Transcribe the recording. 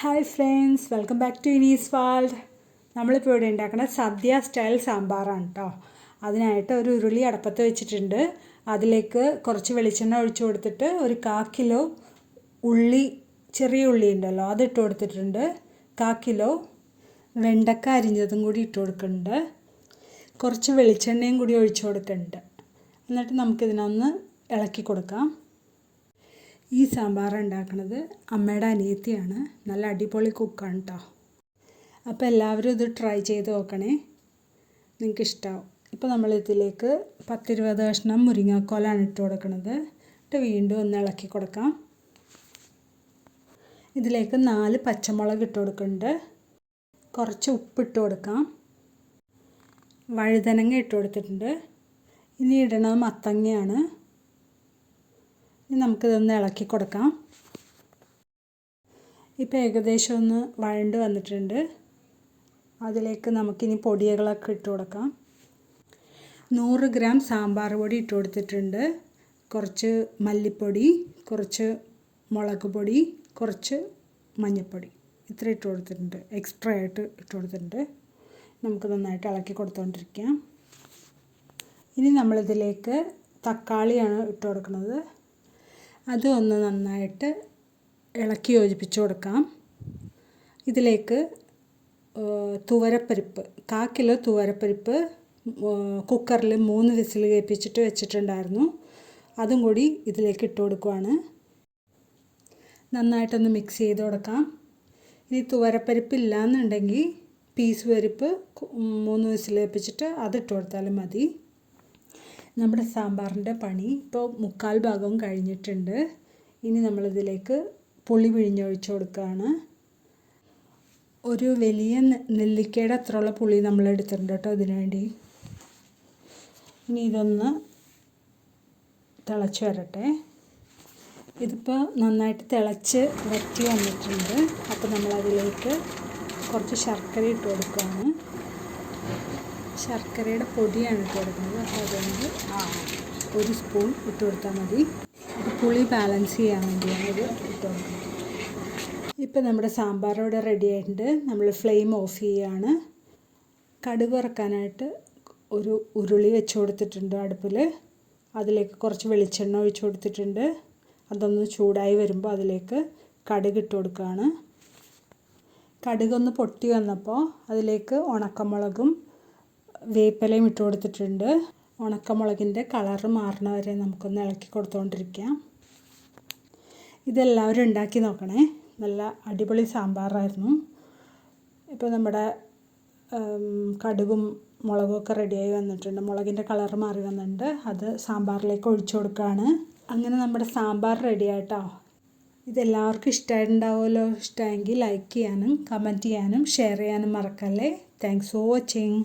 Hi friends welcome back to Ini's world. നമ്മളിപ്പോൾ ഇവിടെ ഉണ്ടാക്കുന്ന സദ്യ സ്റ്റൈൽ സാമ്പാറാണ് കേട്ടോ അതിനായിട്ട് ഒരു ഉരുളി അടപ്പത്ത് വെച്ചിട്ടുണ്ട്. അതിലേക്ക് കുറച്ച് വെളിച്ചെണ്ണ ഒഴിച്ചു കൊടുത്തിട്ട് ഒരു കാ കിലോ ഉള്ളി ചെറിയ ഉള്ളി ഉണ്ടല്ലോ അത് ഇട്ട് കൊടുത്തിട്ടുണ്ട്. കാ കിലോ വെണ്ടക്ക അരിഞ്ഞതും കൂടി ഇട്ട് കൊടുക്കുന്നുണ്ട്. കുറച്ച് വെളിച്ചെണ്ണയും കൂടി ഒഴിച്ചു കൊടുക്കുന്നുണ്ട്. എന്നിട്ട് നമുക്കിതിനൊന്ന് ഇളക്കി കൊടുക്കാം. ഈ സാമ്പാർ ഉണ്ടാക്കുന്നത് അമ്മയുടെ അനിയത്തിയാണ്. നല്ല അടിപൊളി കുക്കാണ് കേട്ടോ അപ്പോൾ എല്ലാവരും ഇത് ട്രൈ ചെയ്ത് നോക്കണേ. നിങ്ങൾക്ക് ഇഷ്ടമാവും ഇപ്പോൾ നമ്മൾ ഇതിലേക്ക് പത്തിരുപത് കഷ്ണം മുരിങ്ങാക്കോലാണ് ഇട്ട് കൊടുക്കുന്നത് എന്നിട്ട് വീണ്ടും ഒന്ന് ഇളക്കി കൊടുക്കാം. ഇതിലേക്ക് നാല് പച്ചമുളക് ഇട്ട് കൊടുക്കുന്നുണ്ട് കുറച്ച് ഉപ്പിട്ട് കൊടുക്കാം. വഴുതനങ്ങ ഇട്ട് കൊടുത്തിട്ടുണ്ട്. ഇനി ഇടണത് മത്തങ്ങയാണ്. ഇനി നമുക്കിതൊന്ന് ഇളക്കി കൊടുക്കാം. ഇപ്പോൾ ഏകദേശം ഒന്ന് വഴണ്ട് വന്നിട്ടുണ്ട്. അതിലേക്ക് നമുക്കിനി പൊടികളൊക്കെ ഇട്ട് കൊടുക്കാം. നൂറ് ഗ്രാം സാമ്പാർ പൊടി ഇട്ട് കൊടുത്തിട്ടുണ്ട്. കുറച്ച് മല്ലിപ്പൊടി കുറച്ച് മുളക് പൊടി കുറച്ച് മഞ്ഞൾപ്പൊടി ഇത്ര ഇട്ട് കൊടുത്തിട്ടുണ്ട്. എക്സ്ട്രാ ആയിട്ട് ഇട്ട് കൊടുത്തിട്ടുണ്ട്. നമുക്ക് നന്നായിട്ട് ഇളക്കി കൊടുത്തുകൊണ്ടിരിക്കാം ഇനി നമ്മളിതിലേക്ക് തക്കാളിയാണ് ഇട്ട് കൊടുക്കുന്നത്. അതും ഒന്ന് നന്നായിട്ട് ഇളക്കി യോജിപ്പിച്ച് കൊടുക്കാം. ഇതിലേക്ക് തുവരപ്പരിപ്പ് കാ കിലോ തുവരപ്പരിപ്പ് കുക്കറിൽ മൂന്ന് വിസിൽ കേൾപ്പിച്ചിട്ട് വെച്ചിട്ടുണ്ടായിരുന്നു. അതും കൂടി ഇതിലേക്ക് ഇട്ട് കൊടുക്കുവാണ്. നന്നായിട്ടൊന്ന് മിക്സ് ചെയ്ത് കൊടുക്കാം. ഇനി തുവരപ്പരിപ്പ് ഇല്ലയെന്നുണ്ടെങ്കിൽ പീസ് പരിപ്പ് മൂന്ന് വിസിൽ കേൾപ്പിച്ചിട്ട് അതിട്ട് കൊടുത്താലും മതി. നമ്മുടെ സാമ്പാറിന്റെ പണി ഇപ്പോൾ മുക്കാൽ ഭാഗവും കഴിഞ്ഞിട്ടുണ്ട്. ഇനി നമ്മളിതിലേക്ക് പുളി പിഴിഞ്ഞൊഴിച്ച് കൊടുക്കുകയാണ്. ഒരു വലിയ നെല്ലിക്കയുടെ അത്രയുള്ള പുളി നമ്മൾ എടുത്തിട്ടുണ്ട് കേട്ടോ അതിനു വേണ്ടി ഇനി ഇതൊന്ന് തിളച്ച് വരട്ടെ. ഇതിപ്പോൾ നന്നായിട്ട് തിളച്ച് വറ്റി വന്നിട്ടുണ്ട്. അപ്പോൾ നമ്മളതിലേക്ക് കുറച്ച് ശർക്കര ഇട്ട് കൊടുക്കുകയാണ്. ശർക്കരയുടെ പൊടിയാണ് ഇട്ട് കൊടുക്കുന്നത്. അപ്പോൾ അതുകൊണ്ട് ഒരു സ്പൂൺ ഇട്ട് കൊടുത്താൽ മതി. പുളി ബാലൻസ് ചെയ്യാൻ വേണ്ടിയാണ് ഇത് ഇട്ട് കൊടുക്കുന്നത്. ഇപ്പം നമ്മുടെ സാമ്പാർ ഇവിടെ റെഡി ആയിട്ടുണ്ട്. നമ്മൾ ഫ്ലെയിം ഓഫ് ചെയ്യുകയാണ് കടുക് വറക്കാനായിട്ട് ഒരു ഉരുളി വെച്ച് കൊടുത്തിട്ടുണ്ട് അടുപ്പിൽ. അതിലേക്ക് കുറച്ച് വെളിച്ചെണ്ണ ഒഴിച്ച് കൊടുത്തിട്ടുണ്ട്. അതൊന്ന് ചൂടായി വരുമ്പോൾ അതിലേക്ക് കടുക് ഇട്ട് കൊടുക്കുകയാണ്. കടുകൊന്ന് പൊട്ടി വന്നപ്പോൾ അതിലേക്ക് ഉണക്കമുളകും വേപ്പിലയും ഇട്ട് കൊടുത്തിട്ടുണ്ട്. ഉണക്കമുളകിന്റെ കളറ് മാറണ വരെ നമുക്കൊന്ന് ഇളക്കി കൊടുത്തുകൊണ്ടിരിക്കാം ഇതെല്ലാവരും ഉണ്ടാക്കി നോക്കണേ. നല്ല അടിപൊളി സാമ്പാറായിരുന്നു. ഇപ്പോൾ നമ്മുടെ കടുകും മുളകും ഒക്കെ റെഡിയായി വന്നിട്ടുണ്ട്. മുളകിന്റെ കളർ മാറി വന്നിട്ടുണ്ട്. അത് സാമ്പാറിലേക്ക് ഒഴിച്ചു കൊടുക്കുകയാണ് അങ്ങനെ നമ്മുടെ സാമ്പാർ റെഡി ആയിട്ടോ. ഇതെല്ലാവർക്കും ഇഷ്ടമായിട്ടുണ്ടാവുമല്ലോ ഇഷ്ടമായെങ്കിൽ ലൈക്ക് ചെയ്യാനും കമന്റ് ചെയ്യാനും ഷെയർ ചെയ്യാനും മറക്കല്ലേ. Thanks for watching